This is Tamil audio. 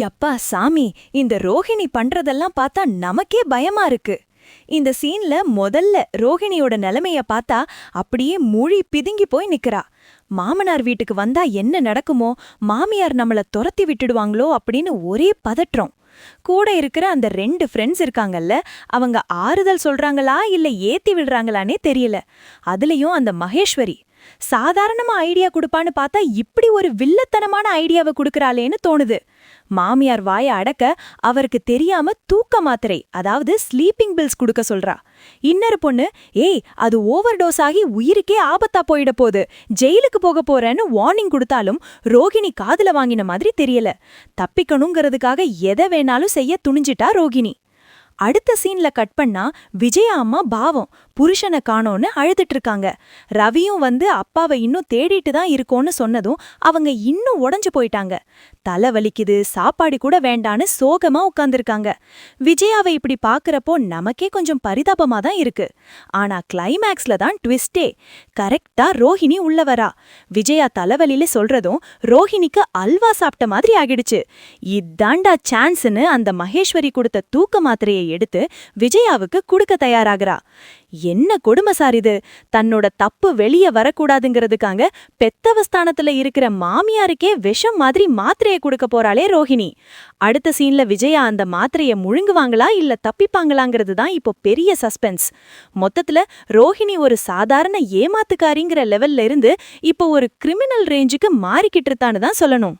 யப்பா சாமி இந்த ரோஹிணி பண்றதெல்லாம் பார்த்தா நமக்கே பயமா இருக்கு. இந்த சீன்ல முதல்ல ரோஹிணியோட நிலைமைய பார்த்தா அப்படியே மூழி பிதுங்கி போய் நிக்கிறா. மாமனார் வீட்டுக்கு வந்தா என்ன நடக்குமோ மாமியார் நம்மள துரத்தி விட்டுடுவாங்களோ அப்படின்னு ஒரே பதற்றம். கூட இருக்கிற அந்த ரெண்டு ஃப்ரெண்ட்ஸ் இருக்காங்கல்ல அவங்க ஆறுதல் சொல்றாங்களா இல்ல ஏத்தி விடுறாங்களானே தெரியல. அதுலயும் அந்த மகேஸ்வரி சாதாரணமா ஐடியா கொடுப்பான்னு பார்த்தா இப்படி ஒரு வில்லத்தனமான ஐடியாவை கொடுக்கறாளேன்னு தோணுது. மாமியார் வாய அடக்க அவருக்கு தெரியாம தூக்க மாத்திரை அதாவது ஸ்லீப்பிங் பில்ஸ் கொடுக்க சொல்றா. இன்னொரு பொண்ணு ஏய் அது ஓவர் டோஸ் ஆகி உயிருக்கே ஆபத்தா போயிட போகுது. ஜெயிலுக்கு போக போறேன்னு வார்னிங் கொடுத்தாலும் ரோகிணி காதுல வாங்கின மாதிரி தெரியல. தப்பிக்கணுங்கிறதுக்காக எதை வேணாலும் செய்ய துணிஞ்சிட்டா ரோகிணி. அடுத்த சீன்ல கட் பண்ணா விஜயா அம்மா பாவம் புருஷனை காணோன்னு அழுதுட்டு இருக்காங்க ரவியும் வந்து அப்பாவை இன்னும் தேடிட்டு தான் இருக்கோன்னு சொன்னதும் அவங்க இன்னும் உடஞ்சு போயிட்டாங்க. தலை வலிக்குது சாப்பாடு கூட வேண்டான்னு சோகமா உட்கார்ந்துருக்காங்க. விஜயாவை இப்படி பாக்குறப்போ நமக்கே கொஞ்சம் பரிதாபமா தான் இருக்கு. ஆனா கிளைமேக்ஸ்ல தான் ட்விஸ்டே கரெக்டா ரோஹிணி உள்ள வரா. விஜயா தலைவலியில சொல்றதும் ரோஹிணிக்கு அல்வா சாப்பிட்ட மாதிரி ஆகிடுச்சு. இதாண்டா சான்ஸ்னு அந்த மகேஸ்வரி கொடுத்த தூக்க மாத்திரையை எடுத்து விஜயாவுக்கு கொடுக்க தயாராகிறா. என்ன கொடுமை சார் இது? தன்னோட தப்பு வெளிய வரக்கூடாதுங்கிறதுக்காக பெத்தவஸ்தானத்துல இருக்கிற மாமியாருக்கே விஷம் மாதிரி மாத்திரையை கொடுக்க போறாளே ரோஹிணி. அடுத்த சீன்ல விஜயா அந்த மாத்திரையை முழுங்குவாங்களா இல்ல தப்பிப்பாங்களாங்கிறது தான் இப்போ பெரிய சஸ்பென்ஸ். மொத்தத்துல ரோஹிணி ஒரு சாதாரண ஏமாத்துக்காரிங்கிற லெவல்ல இருந்து இப்போ ஒரு கிரிமினல் ரேஞ்சுக்கு மாறிக்கிட்டு இருத்தான்னு தான் சொல்லணும்.